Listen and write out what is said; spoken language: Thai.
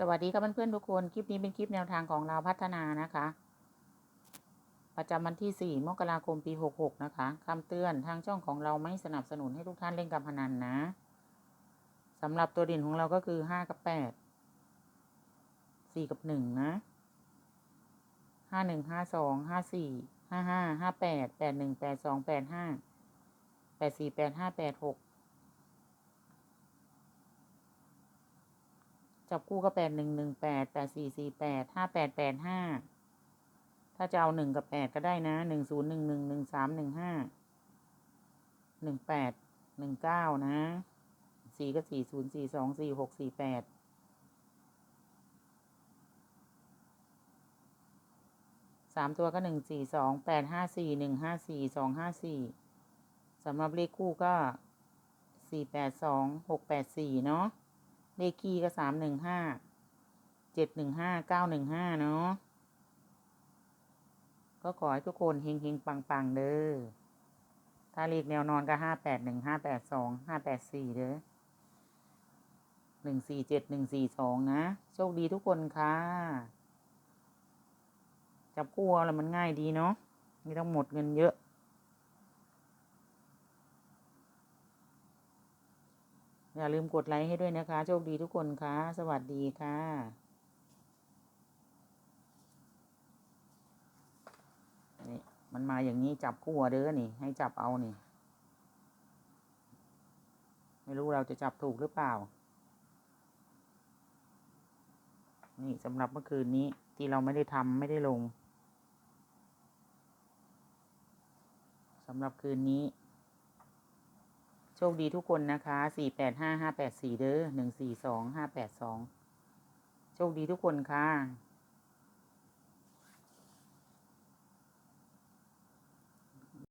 สวัสดีครับเพื่อนๆทุกคน คลิปนี้เป็นคลิปแนวทางของเราพัฒนานะคะ ประจำวันที่ 4 มกราคมปี 66 นะคะคำเตือนทางช่องของเราไม่สนับสนุนให้ทุกท่านเล่นการพนันนะสำหรับตัวด่นของเราก็คือ 5 กับ 8 4 กับ 1 นะ 5 1 5 2 5 4 5 5 5 8 8 1 8 2 8 5 8 4 8 5 8 6 จับคู่ก็แปดหนึ่งหนึ่งแปดแปดสี่สี่แปดห้าแปดแปดห้าถ้าจะเอาหนึ่งกับแปดก็ได้นะหนึ่งศูนย์หนึ่งหนึ่งหนึ่งสามหนึ่งห้าหนึ่งแปดหนึ่งเก้านะสี่ก็สี่ศูนย์สี่สองสี่หกสี่แปดสามตัวก็หนึ่งสี่สองแปดห้าสี่หนึ่งห้าสี่สองห้าสี่สำหรับเลขคู่ก็สี่แปดสองหกแปดสี่เนาะ เลขคี่ก็สามหนึ่งห้าเจ็ดหนึ่งห้าเก้าหนึ่งห้าเนาะก็ขอให้ทุกคนเฮงเฮงปังปังเด้อถ้าเลขแนวนอนก็ห้าแปดหนึ่งห้าแปดสองห้าแปดสี่เด้อหนึ่งสี่เจ็ดหนึ่งสี่สองนะ โชคดีทุกคนค่ะ จับคู่อาแล้วมันง่ายดีเนาะไม่ต้องหมดเงินเยอะ อย่าลืมกดไลค์ให้ด้วยนะคะ โชคดีทุกคนค่ะ สวัสดีค่ะนี่มันมาอย่างนี้จับคู่เด้อนี่ ให้จับเอานี่ ไม่รู้เราจะจับถูกหรือเปล่า นี่สำหรับเมื่อคืนนี้ที่เราไม่ได้ทำไม่ได้ลงสำหรับคืนนี้ โชคดีทุกคนนะคะสี่แปดห้าห้าแปดสี่เด้อหนึ่งสี่สองห้าแปดสองโชคดีทุกคนค่ะ